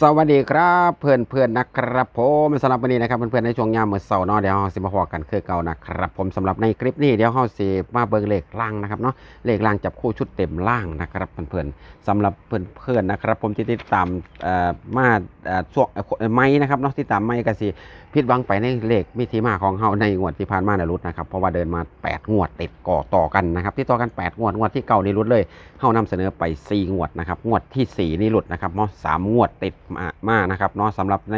สวัสดีครับเพื่อนเพื่อนนะครับผมสำหรับวันนี้นะครับเพื่อนๆในช่วงยามมื้อเสาร์เนาะเดี๋ยวเราสิมาพอกันคือเก่านะครับผมสำหรับในคลิปนี้เดี๋ยวเราสิมาเบิ่งเลขล่างนะครับเนาะเลขล่างจับคู่ชุดเต็มล่างนะครับเพื่อนๆสำหรับเพื่อนๆนนะครับ ผมที่ติดตามเอ่อมาเอ่อช่วงไม้นะครับเนาะที่ตามไม้ก็สิผิดวังไปในเลขมิติมาของเฮาในงวดที่ผ่านมาในรุดนะครับเพราะว่าเดินมาแปดงวดติดก่อต่อกันนะครับที่ต่อกันแปดงวดงวดที่เก่านี่รุดเลยเฮานำเสนอไป4งวดนะครับงวดทีสี่4นี่หลุดนะครับเนาะสงวดติดมามานะครับเนาะสำหรับใน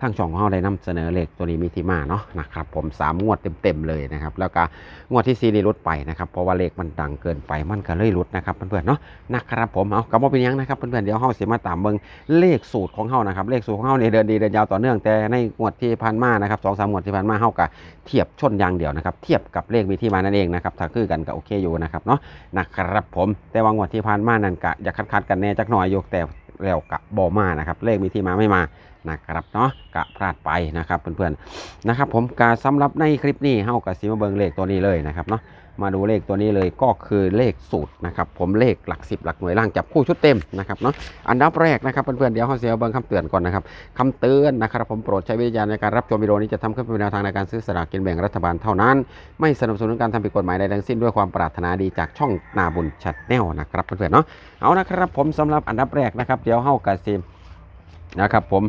ทางช่องของเฮาได้นำเสนอเลขตัวนี้มีที่มาเนาะนะครับผม3งวดเต็มๆเลยนะครับแล้วก็งวดที่4นี่ลดไปนะครับเพราะว่าเลขมันดังเกินไปมันก็เลยลดนะครับเพื่อนๆเนาะนะครับผมเอากลับมาเป็นยังนะครับเพื่อนๆเดี๋ยวเฮาสิมาตามเบิ่งเลขสูตรของเฮานะครับเลขสูตรของเฮาเนี่ยเดินดีเดินยาวต่อเนื่องแต่ในงวดที่ผ่านมานะครับสองสามงวดที่ผ่านมาเฮาก็เทียบชนอย่างเดียวนะครับเทียบกับเลขมีที่มานั่นเองนะครับถ้าคือกันก็โอเคอยู่นะครับเนาะนะครับผมแต่ว่างวดที่ผ่านมานั่นกะอยากคัดๆกันแน่จักหน่อยยกแต่ แล้วกะบอมานะครับ เลขมีที่มาไม่มานะครับเนาะกะพลาดไปนะครับเพื่อนๆนะครับ ผมกาสำหรับในคลิปนี้เฮากะสิมาเบิงเลขตัวนี้เลยนะครับเนาะ มาดูเลขตัวนี้เลยก็คือเลขสูตรนะครับผมเลขหลักสิบหลักหน่วยล่างจับคู่ชุดเต็มนะครับเนาะอันดับแรกนะครับเพื่อนๆเดี๋ยวเฮาเสียเบิงคำเตือนก่อนนะครับคำเตือนนะครับผมโปรดใช้วิจารณญาณในการรับชมวิดีโอนี้จะทำขึ้นเป็นแนวทางในการซื้อสลากกินแบ่งรัฐบาลเท่านั้น ไม่สนับสนุนการทำผิดกฎหมายใดทั้งสิ้นด้วยความปรารถนาดีจากช่องนาบุญชัดแนลนะครับเพื่อนๆเนาะเอานะครับผมสำหรับอันดับแรกนะครับเดี๋ยวเฮากะซินะครับผม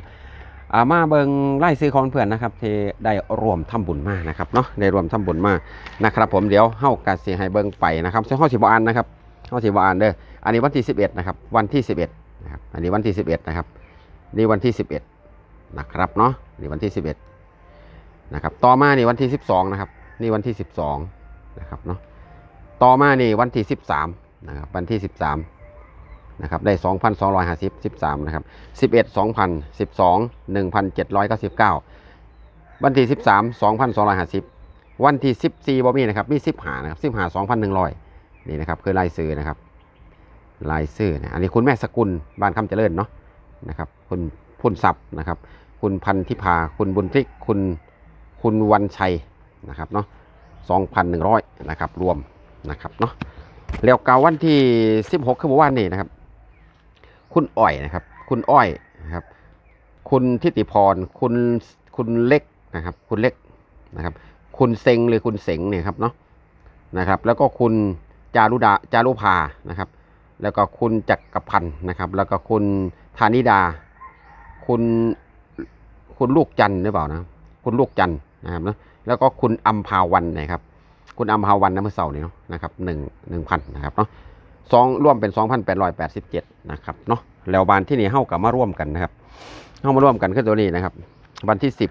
อามาเบิงไล่ซื้อของเพื่อนนะครับที่ได้รวมทำบุญมานะครับเนาะได้รวมทำบุญมานะครับ ผมเดี๋ยวเฮากะสิให้เบิงไปนะครับซึ่งเฮาสิบอ่านนะครับเฮาสิบอ่านเด้ออันนี้วันที่ 11นะครับวันที่ 11นะครับอันนี้วันที่ 11นะครับนี่วันที่ 11นะครับเนาะนี่วันที่ 11นะครับต่อมานี่วันที่ 12นะครับนี่วันที่ 12นะครับเนาะต่อมานี่วันที่ 13นะครับวันที่ 13 นะครับได้ 2,250 13นะครับ11 2,000 12 1,799 วันที่ 13 2,250 วันที่ 14บ่มีนะครับมี15นะครับ15 2,100 นี่นะครับคือลายซื้อนะครับลายซื้อนะอันนี้คุณแม่สกุลบ้านคำเจริญเนาะนะครับคุณพุ่นศัพท์นะครับ คุณพันธิพาคุณบุญทริกคุณคุณวันชัยนะครับเนาะ2,100นะครับรวมนะครับเนาะแล้วกาวันที่ 16คือเมื่อวานนี้นะครับ คุณอ้อยนะครับ คุณอ้อยนะครับ คุณทิติพร คุณคุณเล็กนะครับ คุณเล็กนะครับ คุณเซงหรือคุณเสงเนี่ยครับเนาะนะครับ แล้วก็คุณจารุดาจารุภานะครับ แล้วก็คุณจักรพันธ์นะครับ แล้วก็คุณธานิดา คุณคุณลูกจันหรือเปล่านะ คุณลูกจันนะครับเนาะแล้วก็คุณอัมพาวันนะครับ คุณอัมพาวันนะเมื่อเสาร์นี้เนาะนะครับหนึ่งหนึ่งพันนะครับเนาะ สองร่วมเป็นสองพันแปดร้อยแปดสิบเจ็ดนะครับเนาะแล้วบานที่นี่เข้ากับมาร่วมกันนะครับเข้ามาร่วมกันขึ้นตัวนี้นะครับวันที่สิบ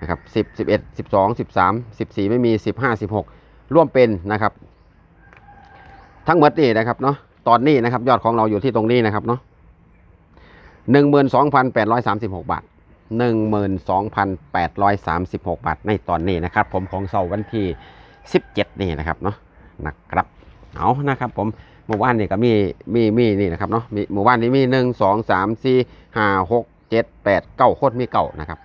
นะครับสิบสิบเอ็ดสิบสองสิบสามสิบสี่ไม่มีสิบห้าสิบหกร่วมเป็นนะครับ ทั้งหมดนี่นะครับเนาะตอนนี้นะครับยอดของเราอยู่ที่ตรงนี้นะครับเนาะหนึ่งหมื่นสองพันแปดร้อยสามสิบหกบาท 12,836 บาทในตอนนี้นะครับ ผมของเสาร์วันที่ 17 นี่นะครับเนาะนะครับเอานะครับผม เมื่อวานนี่ก็มีมีมีนี่นะครับเนาะมีเมื่อวานนี้มี1 2 3 4 5 6 7 8 9โคตรมีเก่านะครับ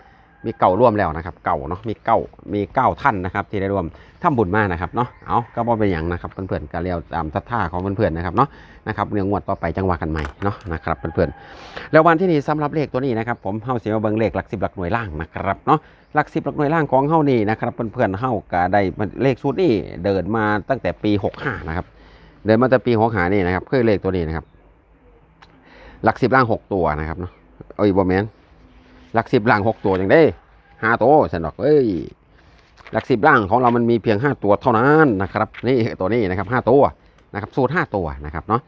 มีเก่าร่วมแล้วนะครับเก่าเนาะมีเก้ามีเก้าท่านนะครับ ที่ได้ร่วมทำบุญมานะครับเนาะเอาก็บ่เป็นอย่างนะครับเพื่อนๆก็เรียวตามศรัทธาของเพื่อนๆนะครับเนาะนะครับเรื่องงวดต่อไปจังหวะกันใหม่เนาะนะครับเพื่อนๆแล้ววันที่นี่สำหรับเลขตัวนี้นะครับ ผมเฮาเสิมาเบิ่งเลขหลักสิบหลักหน่วยล่างนะครับเนาะหลักสิบหลักหน่วยล่างของเฮานี่นะครับเพื่อนๆเฮาก็ได้เลขชุดนี้เดินมาตั้งแต่ปี 65นะครับ เดินมาแต่ปี65นี่นะครับคือเลขตัวนี้นะครับ หลักสิบล่าง6ตัวนะครับเนาะเอ้ยบ่แมนหลักสิบล่าง6ตัวจังได้ห้าตัวสันดอกเอ้ยหลักสิบล่างของเรามันมีเพียง5ตัวเท่านั้นนะครับ นี่ตัวนี้นะครับ5ตัวนะครับ สูตร5ตัวนะครับเนาะ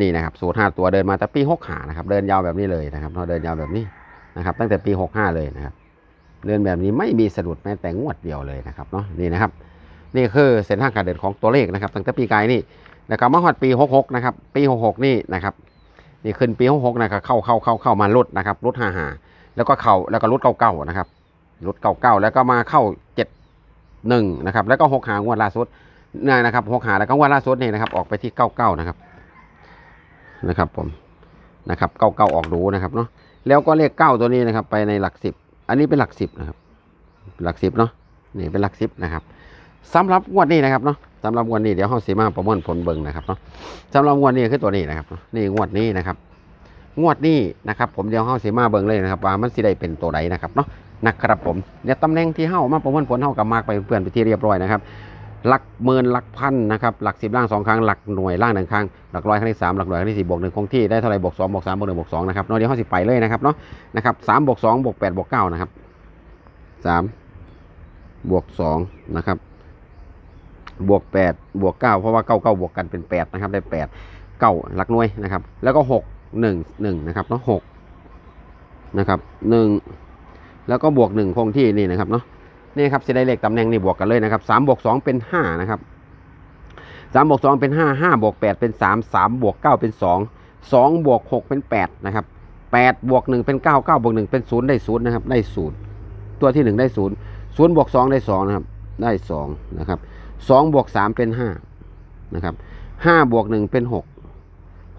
นี่นะครับสูตรห้าตัวเดินมาแต่ปีหกหานะครับ เดินยาวแบบนี้เลยนะครับเราเดินยาวแบบนี้นะครับ ตั้งแต่ปีหกห้าเลยนะครับ เดินแบบนี้ไม่มีสะดุดแม้แต่งวดเดียวเลยนะครับเนาะนี่นะครับ นี่คือเส้นทางการเดินของตัวเลขนะครับ ตั้งแต่ปีกายนี่ นะครับมาฮอดปีหกหกนะครับ ปีหกหกนี่นะครับนี่ขึ้นปีหกหกนะครับเข้าเข้าเข้าเข้ามาลดนะครับลดหาหาแล้วก็เข้าแล้วก็ลดเก้าเก้านะครับลดเก้าเก้าแล้วก็มาเข้าเจ็ดหนึ่งนะครับ แล้วก็หกหางวดล่าสุดนี่นะครับหกหาแล้วก็งวดล่าสุดนี่นะครับ ออกไปที่เก้าเก้านะครับนะครับผมนะครับเก้าเก้าออกดูนะครับเนาะแล้วก็เลขเก้าตัวนี้นะครับ ไปในหลักสิบอันนี้เป็นหลักสิบนะครับ หลักสิบเนาะนี่เป็นหลักสิบนะครับสำหรับงวดนี้นะครับเนาะ สำหรับงวดนี้เดี๋ยวเฮาสีมาประมวลผลเบิ่งนะครับเนาะสำหรับงวดนี้คือตัวนี้นะครับนี่งวดนี้นะครับ งวดนี้นะครับ ผมเดี๋ยวเฮาสิมาเบิ่งเลยนะครับ ว่ามันสิได้เป็นตัวใดนะครับเนาะนะครับผมเดี๋ยวตำแหน่งที่เฮามาประมวลผลเฮากับมากไปเพื่อนไปที่เรียบร้อยนะครับหลักหมื่นหลักพันนะครับหลักสิบล่างสองครั้งหลักหน่วยล่างหนึ่งครั้งหลักร้อยครั้งที่สามหลักหน่วยครั้งที่สี่บวกหนึ่งคงที่ได้เท่าไรบวกสองบวกสามบวกหนึ่งบวกสองนะครับเนาะเดี๋ยวเขาสิไปเลยนะครับเนาะนะครับสามบวกสองบวกแปดบวกเก้านะครับสามบวกสองนะครับ บวกแปดบวกเก้าเพราะว่าเก้าเก้าบวกกันเป็นแปดนะครับ ได้แปดเก้าหลักหน่วยนะครับ แล้วก็หกหนึ่งหนึ่งนะครับเนาะหกนะครับหนึ่งแล้วก็บวกหนึ่งคงที่นี่นะครับเนาะนี่ครับจะได้เลขตำแหน่งนี่บวกกันเลยนะครับสามบวกสองเป็นห้านะครับสามบวกสองเป็นห้าห้าบวกแปดเป็นสามสามบวกเก้าเป็นสองสองบวกหกเป็นแปดนะครับแปดบวกหนึ่งเป็นเก้าเก้าบวกหนึ่งเป็นศูนย์ได้ศูนย์นะครับ ได้ศูนย์ตัวที่หนึ่งได้ศูนย์ศูนย์บวกสองได้สองนะครับ ได้สองนะครับ สองบวกสามเป็นห้านะครับห้าบวกหนึ่งเป็นหก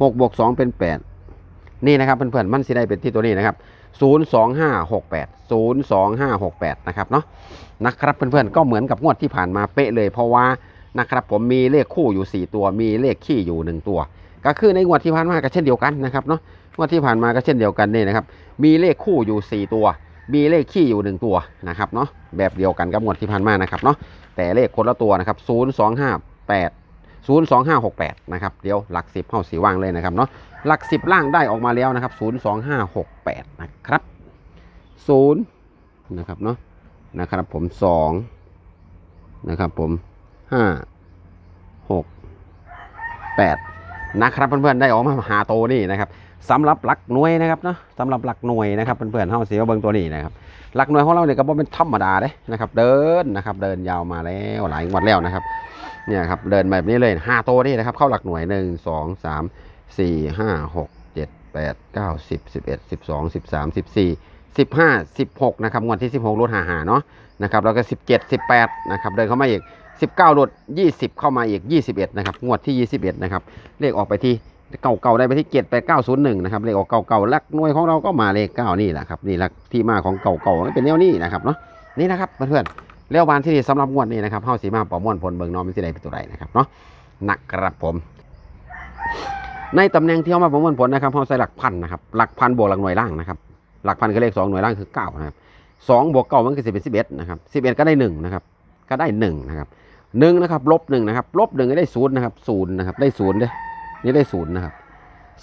หกบวกสองเป็นแปดนี่นะครับเพื่อนๆมันสิได้เป็นที่ตัวนี้นะครับ0 2 5 6 8 0 2 5 6 8นะครับเนาะนะครับเพื่อนๆก็เหมือนกับงวดที่ผ่านมาเป๊ะเลยเพราะว่านะครับผมมีเลขคู่อยู่ 4 ตัว มีเลขขี้อยู่ 1 ตัว ก็คือในงวดที่ผ่านมาก็เช่นเดียวกันนะครับเนาะงวดที่ผ่านมาก็เช่นเดียวกันนี่นะครับ มีเลขคู่อยู่ 4 ตัว มีเลขขี้อยู่ 1 ตัวนะครับเนาะแบบเดียวกันกับงวดที่ผ่านมานะครับเนาะแต่เลขคนละตัวนะครับ0 2 5 8 0 2 5 6 8นะครับเดี๋ยวหลักสิบเข้าสีว่างเลยนะครับเนาะหลักสิบล่างได้ออกมาแล้วนะครับ0 2 5 6 8นะครับ0นะครับเนาะนะครับผม2นะครับผม 5 6 8นะครับเพื่อนๆได้ออกมาหาโตนี่นะครับ สำหรับหลักหน่วยนะครับเนาะสำหรับหลักหน่วยนะครับเพื่อนๆเฮาสิมาเบิ่งตัวนี้นะครับหลักหน่วยของเราเนี่ยก็บ่เป็นธรรมดาเด้นะครับ เดินนะครับ เดินยาวมาแล้วหลายงวดแล้วนะครับเนี่ยครับเดินแบบนี้เลยห้าตัวนี่นะครับ เข้าหลักหน่วยหนึ่งสองสามสี่ห้าหกเจ็ดแปดเก้าสิบสิบเอ็ดสิบสองสิบสามสิบสี่สิบห้าสิบหกนะครับงวดที่สิบหกลดหาหาเนาะนะครับแล้วก็สิบเจ็ดสิบแปดนะครับเดินเข้ามาอีกสิบเก้าลดยี่สิบเข้ามาอีกยี่สิบเอ็ดนะครับงวดที่ยี่สิบเอ็ดนะครับเลขออกไปที่ เก่าๆได้ไปที่เจ็ดไปเก้าศูนย์หนึ่งนะครับเลขออกเก่าๆหลักหน่วยของเราก็มาเลขเก้านี่แหละครับนี่หลักที่มาของเก่าเก่าๆเป็นแนวนี้นะครับเนาะนี่นะครับเพื่อนๆเลี้ยวบานที่ดีสำหรับงวดนี้นะครับเฮาสีมาประมวลผลเบิงน้องมันสิได้เป็นตัวใดนะครับเนาะหนะครับผม ในตำแหน่งที่เฮามาประมวลผลนะครับเฮาใส่หลักพันนะครับหลักพันบวกหลักหน่วยล่างนะครับหลักพันคือเลขสองหน่วยล่างคือเก้านะครับสองบวกเก้ามันก็สิเป็นสิบเอ็ดนะครับสิบเอ็ดก็ได้หนึ่งนะครับก็ได้หนึ่งนะครับหนึ่งนะครับลบหนึ่งนะครับลบหนึ่งได้ศูนย์นะครับศูนย์นะครับได้ศูนย์เด้ นี่ได้ศูนย์นะครับ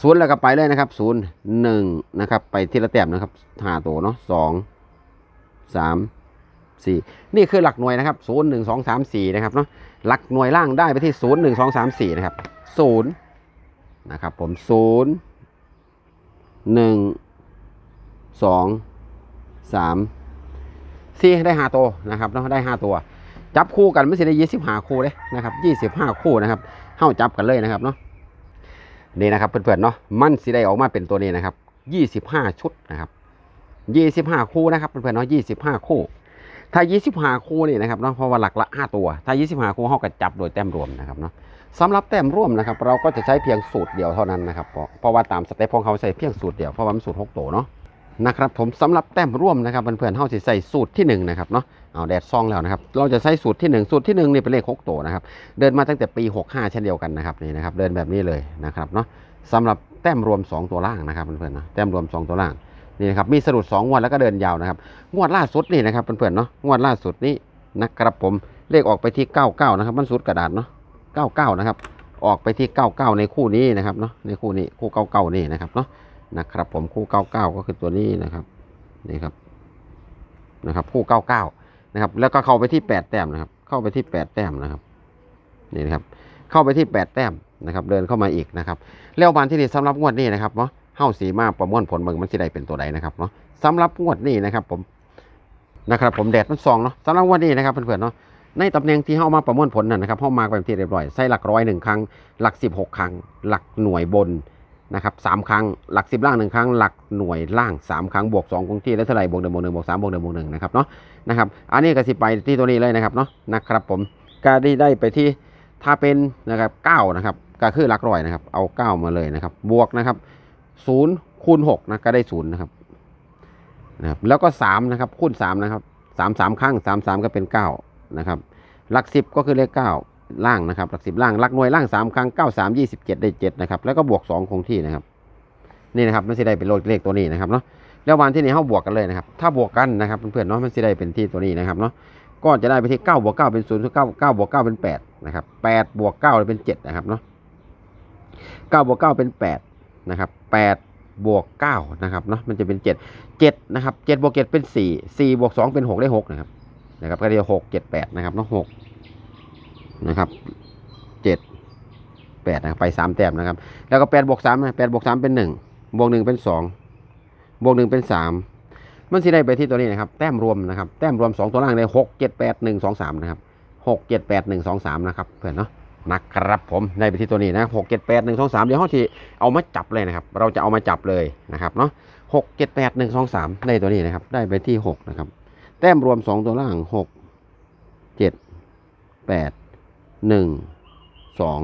ศูนย์แล้วก็ไปเลยนะครับศูนย์หนึ่งนะครับไปทีละแต้มนะครับหาตัวเนาะสองสามสี่นี่คือหลักหน่วยนะครับศูนย์หนึ่งสองสามสี่นะครับเนาะหลักหน่วยล่างได้ไปที่ศูนย์หนึ่งสองสามสี่นะครับศูนย์นะครับผมศูนย์หนึ่งสองสามสี่ได้ห้าตัวนะครับเนาะได้ห้าตัว จับคู่กันไม่ใช่ได้ยี่สิบห้าคู่เลยนะครับยี่สิบห้าคู่นะครับเข้าจับกันเลยนะครับเนาะ นี่นะครับเพื่อนๆเนาะมันสิได้ออกมาเป็นตัวนี้นะครับยี่สิบห้าชุดนะครับยี่สิบห้าคู่นะครับเพื่อนๆเนาะยี่สิบห้าคู่ ถ้า25คู่นี่นะครับเนาะเพราะว่าหลักละ5ตัว ถ้า25คู่เขาก็จับโดยแต้มรวมนะครับเนาะสำหรับแต้มร่วมนะครับ เราก็จะใช้เพียงสูตรเดียวเท่านั้นนะครับเพราะเพราะว่าตามสเต็ปของเขาใส่เพียงสูตรเดียวเพราะว่ามันสูตร6ตัวเนาะ นะครับผมสำหรับแต้มร่วมนะครับเพื่อนๆเฮาสิใส่สูตรที่1นะครับเนาะเอาแดดซองแล้วนะครับเราจะใช้สูตรที่ 1 สูตรที่1นี่เป็นเลข6ตัวนะครับเดินมาตั้งแต่ปี 65 เช่นเดียวกันนะครับนี่นะครับเดินแบบนี้เลยนะครับเนาะสำหรับแต้มรวม 2 ตัวล่างนะครับเพื่อนๆนะแต้มรวม 2 ตัวล่างนี่นะครับมีสรุป2งวดแล้วก็เดินยาวนะครับงวดล่าสุดนี่นะครับเพื่อนๆเนาะงวดล่าสุดนี้นะครับผมเลขออกไปที่ 99 นะครับมันสุดกระดาษเนาะ99 นะครับออกไปที่ 99 ในคู่นี้นะครับเนาะในคู่นี้คู่ 99 นี่นะครับเนาะ นะครับ ผมคู่ 99 ก็คือตัวนี้นะครับนี่ครับนะครับ คู่ 99 นะครับ แล้วก็เข้าไปที่ 8 แต้มนะครับ เข้าไปที่ 8 แต้มนะครับนี่นะครับ เข้าไปที่ 8 แต้มนะครับ เดินเข้ามาอีกนะครับแล้ววันที่นี่สำหรับงวดนี้นะครับเนาะเฮ้าสีมาประมวลผลเบิ่งมันสิได้เป็นตัวใดนะครับเนาะสำหรับงวดนี้นะครับ ผมนะครับผมแดดมันซองเนาะสำหรับวันนี้นะครับเพื่อนๆเนาะในตำแหน่งที่เข้ามาประมวลผลนั่นนะครับเข้ามาไปที่เรียบร้อยใส่หลักร้อยหนึ่งครั้ง หลักสิบหกครั้ง หลักหน่วยบน นะครับสามครั้งหลักสิบล่างหนึ่งครั้งหลักหน่วยล่างสามครั้งบวกสองคงที่แล้วเท่าไหร่บวกหนึ่งบวกหนึ่งบวกสามบวกหนึ่งบวกหนึ่งนะครับเนาะนะครับอันนี้ก็สิไปที่ตัวนี้เลยนะครับเนาะนะครับผมก็ได้ได้ไปที่ถ้าเป็นนะครับเก้านะครับก็คือหลักร้อยนะครับเอาเก้ามาเลยนะครับบวกนะครับศูนย์คูณหกนะก็ได้ศูนย์นะครับนะครับแล้วก็สามนะครับคูณสามนะครับสามสามครั้งสามสามก็เป็นเก้านะครับหลักสิบก็คือเลขเก้า ล่างนะครับหลักสิบล่างหลักหน่วยล่างสามครั้งเก้าสามยี่สิบเจ็ดได้เจ็ดนะครับแล้วก็บวกสองคงที่นะครับนี่นะครับมันสิได้เป็นเลขตัวนี้นะครับเนาะแล้ววันที่นี้เขาบวกกันเลยนะครับถ้าบวกกันนะครับเพื่อนๆเนาะมันสิได้เป็นที่ตัวนี้นะครับเนาะก็จะได้ไปที่เก้าบวกเก้าเป็นศูนย์เก้าเก้าบวกเก้าเป็นแปดนะครับแปดบวกเก้าเป็นเจ็ดนะครับเนาะเก้าบวกเก้าเป็นแปดนะครับแปดบวกเก้านะครับเนาะมันจะเป็นเจ็ดเจ็ดนะครับเจ็ดบวกเจ็ดเป็นสี่สี่บวกสองเป็นหกได้หกนะครับนะครับก็เรียกหกเจ็ดแปดนะครับเนาะหก นะครับเจ็ดแปดนะไปสามแต้มนะครับ แล้วก็แปดบวกสามนะแปดบวกสามเป็นหนึ่งบวกหนึ่งเป็นสองบวกหนึ่งเป็นสามมันสิได้ไปที่ตัวนี้นะครับ แต้มรวมนะครับ แต้มรวมสองตัวล่างได้หกเจ็ดแปดหนึ่งสองสามนะครับหกเจ็ดแปดหนึ่งสองสามนะครับเพื่อนเนาะนะครับผมได้ไปที่ตัวนี้นะหกเจ็ดแปดหนึ่งสองสามเดี๋ยวเขาที่เอามาจับเลยนะครับ เราจะเอามาจับเลยนะครับเนาะหกเจ็ดแปดหนึ่งสองสามได้ตัวนี้นะครับ ได้ไปที่หกนะครับ แต้มรวมสองตัวล่างหกเจ็ดแปด หนึ่งสอง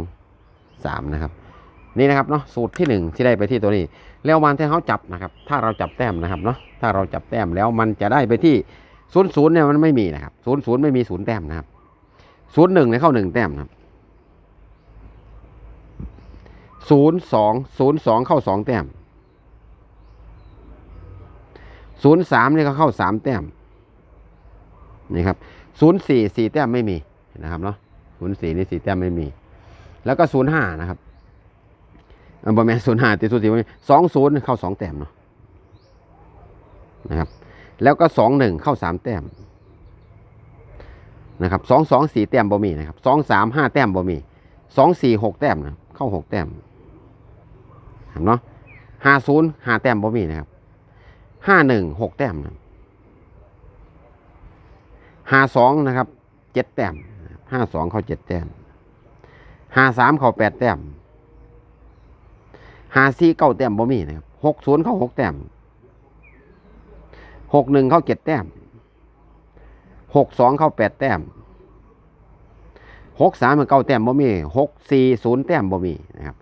สามนะครับ นี่นะครับเนาะสูตรที่หนึ่งที่ได้ไปที่ตัวนี้ แล้ววันที่เขาจับนะครับ ถ้าเราจับแต้มนะครับเนาะถ้าเราจับแต้มแล้วมันจะได้ไปที่ศูนย์ศูนย์เนี่ยมันไม่มีนะครับศูนย์ศูนย์ไม่มีศูนย์แต้มนะครับศูนย์หนึ่งเนี่ยเข้าหนึ่งแต้มนะครับศูนย์สองศูนย์สองเข้าสองแต้มศูนย์สามเนี่ยก็เข้าสามแต้มนี่ครับศูนย์สี่สี่แต้มไม่มีนะครับเนาะ ศูนย์สี่นี่สี่แต้มไม่มี แล้วก็ศูนย์ห้านะครับอันบอแมนศูนย์ห้าติดศูนย์สี่สองศูนย์เข้าสองแต้มเนาะนะครับ แล้วก็สองหนึ่งเข้าสามแต้มนะครับสองสองสี่แต้มบ่มีนะครับสองสามห้าแต้มบ่มีสองสี่หกแต้มนะเข้าหกแต้มเห็นเนาะห้าศูนย์ห้าแต้มบ่มีนะครับห้าหนึ่งหกแต้มนะห้าสองนะครับเจ็ดแต้ม ห้าสองเข้าเจ็ดแต้มห้าสามเข้าแปดแต้มห้าซี่เก้าแต้มบ่มีนะครับหกศูนย์เข้าหกแต้มหกหนึ่งเข้าเจ็ดแต้มหกสองเข้าแปดแต้มหกสามเก้าแต้มบ่มีหกสี่ศูนย์แต้มบ่มีนะครับ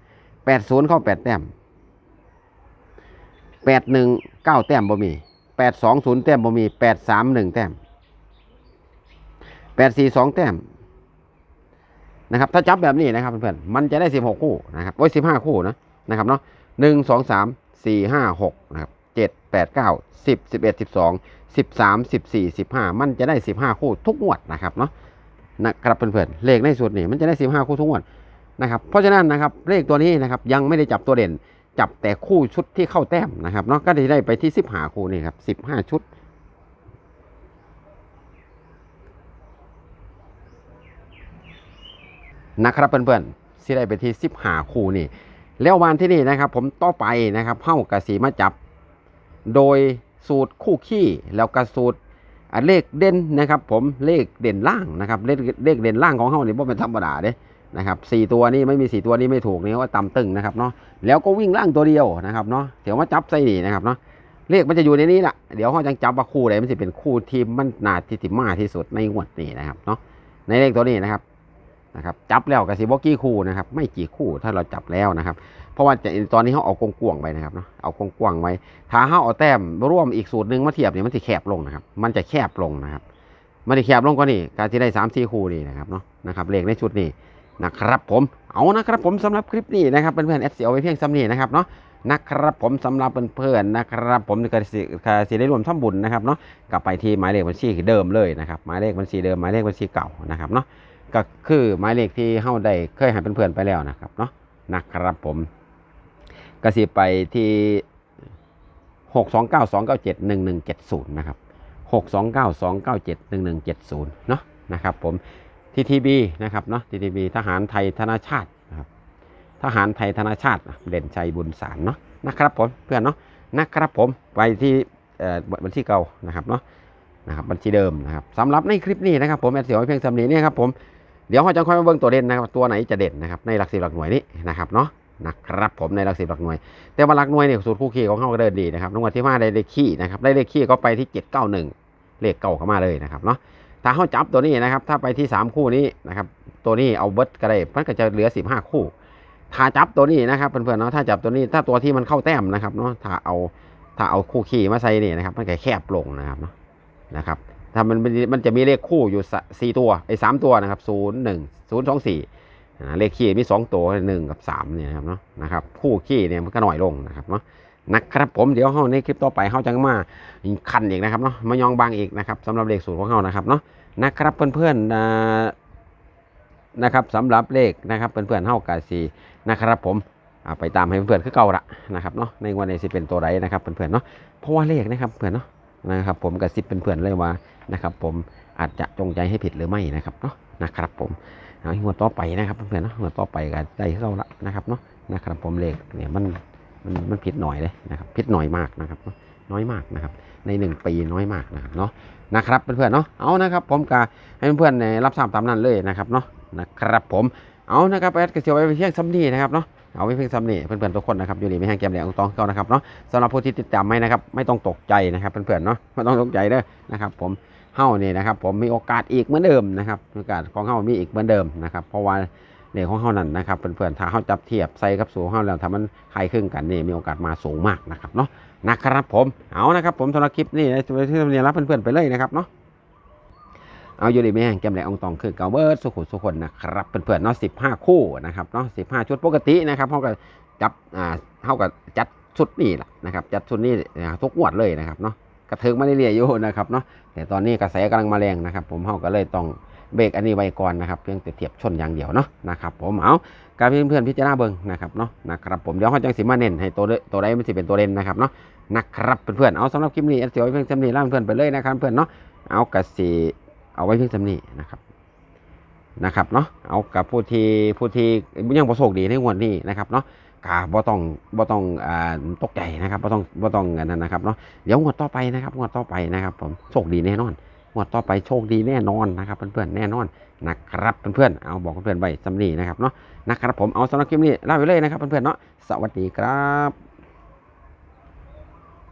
แปดศูนย์เข้าแปดแต้มแปดหนึ่งเก้าแต้มบ่มีแปดสองศูนย์แต้มบ่มีแปดสามหนึ่งแต้มแปดสี่สองแต้ม นะครับถ้าจับแบบนี้นะครับเพื่อนๆมันจะได้สิบหกคู่นะครับโอ้ยสิบห้าคู่นะนะครับเนาะหนึ่งสองสามสี่ห้าหกนะครับเจ็ดแปดเก้าสิบสิบเอ็ดสิบสองสิบสามสิบสี่สิบห้ามันจะได้สิบห้าคู่ทุกงวดนะครับเนาะนะครับเพื่อนๆเลขในสูตรนี่มันจะได้สิบห้าคู่ทุกงวดนะครับเพราะฉะนั้นนะครับเลขตัวนี้นะครับยังไม่ได้จับตัวเด่นจับแต่คู่ชุดที่เข้าแต้มนะครับเนาะก็จะได้ไปที่สิบห้าคู่นี่ครับสิบห้าชุด นะครับเพื่อนๆที่ได้ไปที่สิบห้าคู่นี่ แล้ววันที่นี่นะครับ ผมต่อไปนะครับเข้ากสีมาจับ โดยสูตรคู่ขี้แล้วก็สูตรเลขเด่นนะครับ ผมเลขเด่นล่างนะครับเลขเลขเด่นล่างของเขานี่ยว่าเป็นธรรมดาเด้นะครับสี่ตัวนี้ไม่มีสี่ตัวนี้ไม่ถูกนี่ว่าต่ำตึงนะครับเนาะแล้วก็วิ่งล่างตัวเดียวนะครับเนาะเดี๋ยวมาจับใส่นี่นะครับเนาะเลขมันจะอยู่ในนี้แหละเดี๋ยวเขาจะจับว่าคู่ไหนมันจะเป็นคู่ที่มันนาที่ติมาที่สุดในงวดนี้นะครับเนาะในเลขตัวนี้นะครับ นะครับจับแล้วกับสีบอกี้คู่นะครับ ไม่กี่คู่ถ้าเราจับแล้วนะครับ เพราะว่าจะตอนนี้เขาเอากงกวางไปนะครับเนาะเอากงกวางไว้ถ้าเขาเอาแต้มร่วมอีกสูตรหนึ่งมาเทียบเนี่ยมันจะแคบลงนะครับ มันจะแคบลงนะครับมันจะแคบลงกว่านี่การที่ได้สามสี่คู่นี่นะครับเนาะนะครับเลขในชุดนี้นะครับผมเอานะครับผมสำหรับคลิปนี้นะครับเพื่อนๆเอฟซีเอาไว้เพียงซ้ำนี้นะครับเนาะนะครับผมสำหรับเพื่อนๆนะครับ ผมก็สิก็สิได้รวมทำบุญนะครับเนาะกลับไปที่หมายเลขบัญชีเดิมเลยนะครับหมายเลขบัญชีเดิมหมายเลขบัญชีเก่านะครับเนาะ ก็คือหมายเลขที่เฮาได้เคยให้เพื่อนๆไปแล้วนะครับเนาะนะครับผมกสิไปที่หกสองเก้าสองเก้าเจ็ดหนึ่งหนึ่งเจ็ดศูนย์นะครับหกสองเก้าสองเก้าเจ็ดหนึ่งหนึ่งเจ็ดศูนย์เนาะนะครับผมทีทีบีนะครับเนาะทีทีบีทหารไทยธนาชาตินะครับทหารไทยธนาชาติเด่นชัยบุญสารเนาะนะครับผมเพื่อนเนาะนะครับผมไปที่เอ่อบัญชีเก่านะครับเนาะนะครับบัญชีเดิมนะครับสำหรับในคลิปนี้นะครับผมแอดเสียวเพียงสำนีนี่ครับผม เดี๋ยวเราจะค่อยมาเบิ่งตัวเด่นนะครับตัวไหนจะเด่นนะครับในหลักสิบหลักหน่วยนี้นะครับเนาะนะครับผมในหลักสิบหลักหน่วย แต่ว่าหลักหน่วยเนี่ยสูตรคู่ขี้ของเขาก็เดินดีนะครับนวันที่มาได้เลขขี้นะครับได้เลขขี้ก็ไปที่เจ็ดเก้าหนึ่งเลขเก่าเข้ามาเลยนะครับเนาะถ้าเขาจับตัวนี้นะครับถ้าไปที่สามคู่นี้นะครับตัวนี้เอาเบิร์ตก็ได้มันก็จะเหลือสิบห้าคู่ถ้าจับตัวนี้นะครับเพื่อนๆเนาะถ้าจับตัวนี้ถ้าตัวที่มันเข้าแต้มนะครับเนาะถ้าเอาถ้าเอาคู่ขี้มาใส่นี่นะครับมันก็แคบลงนะครับเนาะนะครับ ถ้ามันมันจะมีเลขคู่อยู่สี่ตัวไอ้สามตัวนะครับศูนย์หนึ่งศูนย์สองสี่เลขขี้มีสองตัวหนึ่งกับสามเนี่ยครับเนาะนะครับคู่ขี้เนี่ยมันก็หน่อยลงนะครับเนาะนะครับผมเดี๋ยวเฮาในคลิปต่อไปเฮาจะมาคันอีกนะครับเนาะมายองบางอีกนะครับสำหรับเลขสูตรของเฮานะครับเนาะนะครับเพื่อนๆอ่านะครับสำหรับเลขนะครับเพื่อนๆเฮากะสีนะครับผมไปตามให้เพื่อนๆคือเก่าละนะครับเนาะในวันนี้สิเป็นตัวใดนะครับเพื่อนๆเนาะเพราะว่าเลขนะครับเพื่อนเนาะ นะครับผมกระซิบเป็นเพื่อนเลยว่านะครับผมอาจจะจงใจให้ผิดหรือไม่นะครับเนาะนะครับผมเอาหัวต่อไปนะครับเพื่อนเนาะหัวต่อไปก็ได้เข้าละนะครับเนาะนะครับผมเลขเนี่ยมันมันมันผิดหน่อยเลยนะครับผิดหน่อยมากนะครับน้อยมากนะครับ ในหนึ่งปีน้อยมากนะครับเนาะนะครับเพื่อนๆเนาะเอานะครับ ผมกาให้เพื่อนๆในรับทราบตามนั้นเลยนะครับเนาะนะครับผมเอานะครับแอดกระเซียวไว้เพียงซ้ำนี่นะครับเนาะ เอาไว้เพียงซ้ำนี่เพื่อนๆทุกคนนะครับอยู่ดีไม่แห้งแก้มแดงองตองเก่านะครับเนาะสำหรับผู้ที่ติดตามไม่นะครับไม่ต้องตกใจนะครับเพื่อนๆเนาะไม่ต้องตกใจเด้อนะครับ ผมเฮ้านี่นะครับ ผมมีโอกาสอีกเหมือนเดิมนะครับโอกาสของเฮ้ามีอีกเหมือนเดิมนะครับเพราะว่าเลขของเขานั่นนะครับเพื่อนๆถ้าเขาจับเทียบใส่กับสูงเขาแล้วถ้ามันคล้ายคลึงกันนี่มีโอกาสมาสูงมากนะครับเนาะนะครับผมเอานะครับผมสำหรับคลิปนี้ที่ทำเนียรับเพื่อนๆไปเลยนะครับเนาะ เอาอยู่ดีไม่แห้งแก้มแหลอองตองคือเกาเบิร์ดสุขุสุขนนะครับเพื่อนๆเนาะสิบห้าคู่นะครับเนาะสิบห้าชุดปกตินะครับเขาก็จับอ่าเขาก็จัดชุดนี้แหละนะครับจัดชุดนี้ทุกงวดเลยนะครับเนาะกระเทิงมาเรื่อยๆอยู่นะครับเนาะแต่ตอนนี้กระแสกำลังมาแรงนะครับ ผมเขาก็เลยต้องเบรกอันนี้ไว้ก่อนนะครับเพียงแต่เทียบชนอย่างเดียวเนาะนะครับผมเอาการเพื่อนๆพิจารณาเบิ่งนะครับเนาะนะครับผมเดี๋ยวเขาจังสิมาเน้นให้ตัวตัวใดมันสิเป็นตัวเด่นนะครับเนาะนะครับเพื่อนๆเอาสำหรับคลิปนี้เอาเสียวเพียงจำนีล่างเพื่อนไปเลยนะครับเพื่อนเนาะเอากระสี เอาไว้เพียงจำนี้นะครับนะครับเนาะเอากับผู้ที่ผู้ที่ยังประสบดีในงวดนี้นะครับเนาะกาบ่ต้องบ่ต้องอ่าตกใจนะครับบ่ต้องบ่ต้องอันนั้นนะครับเนาะเดี๋ยวงวดต่อไปนะครับงวดต่อไปนะครับผมโชคดีแน่นอนงวดต่อไปโชคดีแน่นอนนะครับ เพื่อนๆแน่นอนนะครับเพื่อนๆเอาบอกเพื่อนๆไว้สำนีนะครับเนาะนะครับผมเอาสำหรับคลิปนี้ลาไปเลยนะครับเพื่อนๆเนาะสวัสดีครับ